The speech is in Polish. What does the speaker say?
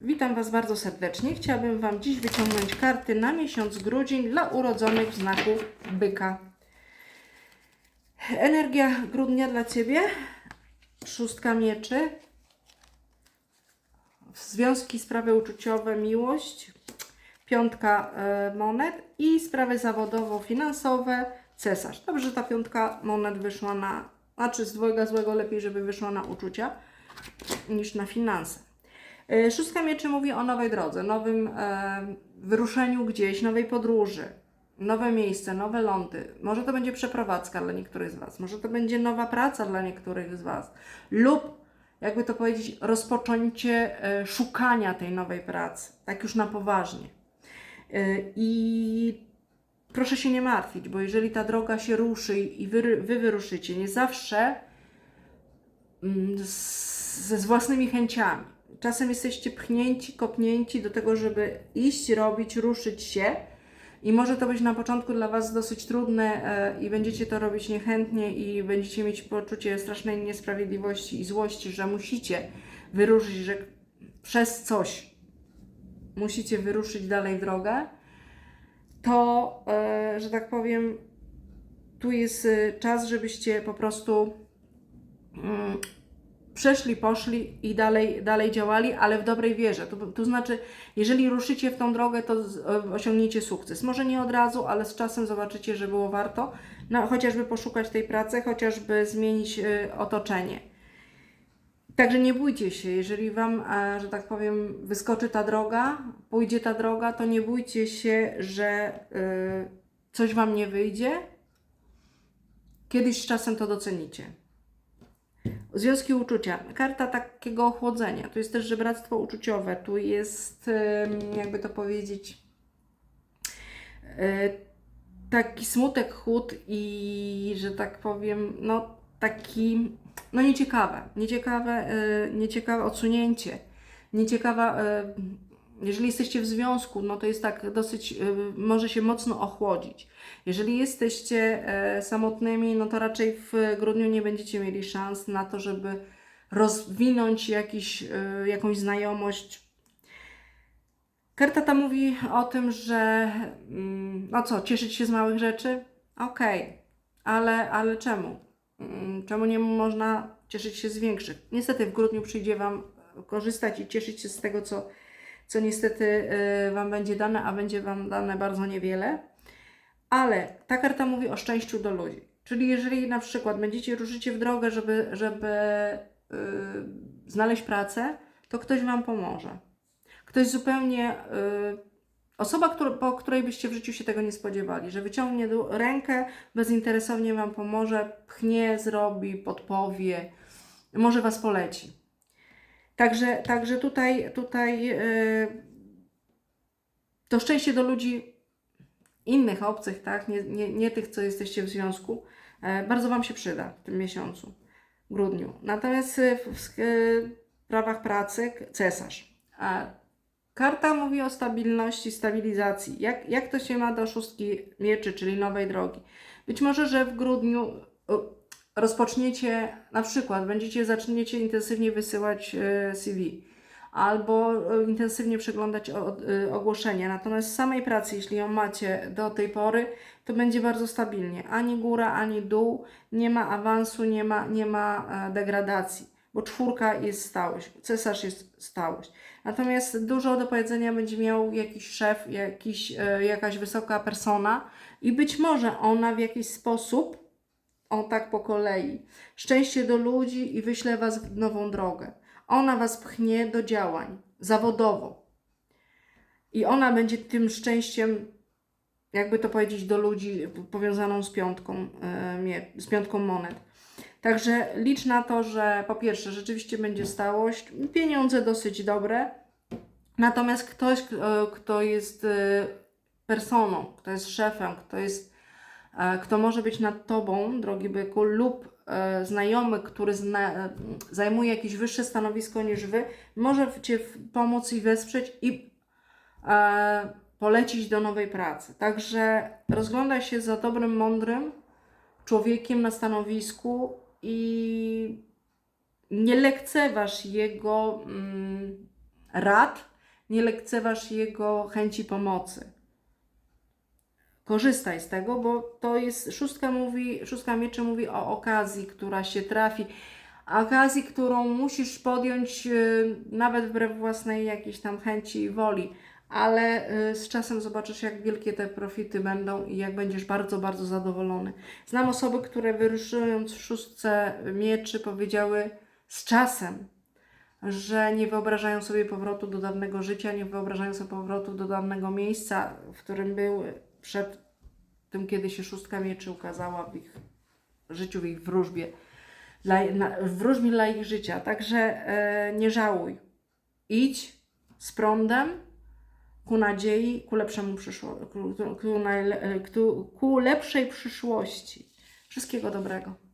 Witam Was bardzo serdecznie. Chciałabym Wam dziś wyciągnąć karty na miesiąc grudzień dla urodzonych w znaku byka. Energia grudnia dla Ciebie. Szóstka mieczy. Związki, sprawy uczuciowe, miłość. Piątka e, monet i sprawy zawodowo-finansowe. Cesarz. Dobrze, że ta piątka monet wyszła na. Znaczy z dwojga złego lepiej, żeby wyszła na uczucia niż na finanse. E, Szóstka mieczy mówi o nowej drodze, nowym e, wyruszeniu gdzieś, nowej podróży, nowe miejsce, nowe lądy. Może to będzie przeprowadzka dla niektórych z Was, może to będzie nowa praca dla niektórych z Was, lub jakby to powiedzieć, rozpoczęcie e, szukania tej nowej pracy, tak już na poważnie. I proszę się nie martwić, bo jeżeli ta droga się ruszy i wy, wy wyruszycie, nie zawsze mm, ze z własnymi chęciami. Czasem jesteście pchnięci, kopnięci do tego, żeby iść, robić, ruszyć się. I może to być na początku dla Was dosyć trudne e, i będziecie to robić niechętnie i będziecie mieć poczucie strasznej niesprawiedliwości i złości, że musicie wyruszyć, że przez coś musicie wyruszyć dalej w drogę, to, e, że tak powiem, tu jest e, czas, żebyście po prostu mm, przeszli, poszli i dalej, dalej działali, ale w dobrej wierze. To, to znaczy, jeżeli ruszycie w tą drogę, to z- e, osiągniecie sukces. Może nie od razu, ale z czasem zobaczycie, że było warto, no, chociażby poszukać tej pracy, chociażby zmienić e, otoczenie. Także nie bójcie się, jeżeli Wam, e, że tak powiem, wyskoczy ta droga, pójdzie ta droga, to nie bójcie się, że coś Wam nie wyjdzie. Kiedyś z czasem to docenicie. Związki uczucia. Karta takiego ochłodzenia. Tu jest też żebractwo uczuciowe. Tu jest, jakby to powiedzieć, e, taki smutek, chłód i, że tak powiem, no taki, no nieciekawe. Nieciekawe, e, nieciekawe odsunięcie. Nieciekawa, e, jeżeli jesteście w związku, no to jest tak dosyć, e, może się mocno ochłodzić. Jeżeli jesteście e, samotnymi, no to raczej w grudniu nie będziecie mieli szans na to, żeby rozwinąć jakiś, e, jakąś znajomość. Karta ta mówi o tym, że mm, no co, cieszyć się z małych rzeczy? Okej, ale, ale czemu? Mm, Czemu nie można cieszyć się z większych? Niestety w grudniu przyjdzie Wam korzystać i cieszyć się z tego, co, co niestety e, Wam będzie dane, a będzie Wam dane bardzo niewiele. Ale ta karta mówi o szczęściu do ludzi. Czyli jeżeli na przykład będziecie ruszycie w drogę, żeby, żeby yy, znaleźć pracę, to ktoś Wam pomoże. Ktoś zupełnie, yy, osoba, któr, po której byście w życiu się tego nie spodziewali, że wyciągnie rękę, bezinteresownie Wam pomoże, pchnie, zrobi, podpowie, może Was poleci. Także, także tutaj, tutaj yy, to szczęście do ludzi innych obcych, tak, nie, nie, nie tych, co jesteście w związku, e, bardzo Wam się przyda w tym miesiącu, grudniu. Natomiast e, w, w, e, prawach pracy cesarz. A karta mówi o stabilności, stabilizacji. Jak, jak to się ma do szóstki mieczy, czyli nowej drogi? Być może, że w grudniu rozpoczniecie, na przykład będziecie, zaczniecie intensywnie wysyłać e, CV albo e, intensywnie przeglądać e, ogłoszenia. Natomiast z samej pracy, jeśli ją macie do tej pory, to będzie bardzo stabilnie. Ani góra, ani dół, nie ma awansu, nie ma, nie ma degradacji, bo czwórka jest stałość, cesarz jest stałość. Natomiast dużo do powiedzenia będzie miał jakiś szef, jakiś, jakaś wysoka persona i być może ona w jakiś sposób, o tak po kolei, szczęście do ludzi i wyśle Was w nową drogę. Ona Was pchnie do działań zawodowo. I ona będzie tym szczęściem, jakby to powiedzieć, do ludzi powiązaną z piątką, e, z piątką monet. Także licz na to, że po pierwsze rzeczywiście będzie stałość, pieniądze dosyć dobre, natomiast ktoś, e, kto jest e, personą, kto jest szefem, kto jest kto może być nad Tobą, drogi byku, lub e, znajomy, który zna, e, zajmuje jakieś wyższe stanowisko niż Wy, może Cię pomóc i wesprzeć i e, polecić do nowej pracy. Także rozglądaj się za dobrym, mądrym człowiekiem na stanowisku i nie lekceważ jego mm, rad, nie lekceważ jego chęci pomocy. Korzystaj z tego, bo to jest, szóstka mówi, szóstka mieczy mówi o okazji, która się trafi, okazji, którą musisz podjąć y, nawet wbrew własnej jakiejś tam chęci i woli, ale y, z czasem zobaczysz, jak wielkie te profity będą i jak będziesz bardzo, bardzo zadowolony. Znam osoby, które wyruszując w szóstce mieczy powiedziały z czasem, że nie wyobrażają sobie powrotu do dawnego życia, nie wyobrażają sobie powrotu do dawnego miejsca, w którym był przed tym, kiedy się szóstka mieczy ukazała w ich życiu, w ich wróżbie, dla, na, wróżbie dla ich życia. Także e, nie żałuj. Idź z prądem ku nadziei, ku lepszemu przyszło, ku, ku, najle- ku, ku lepszej przyszłości. Wszystkiego dobrego.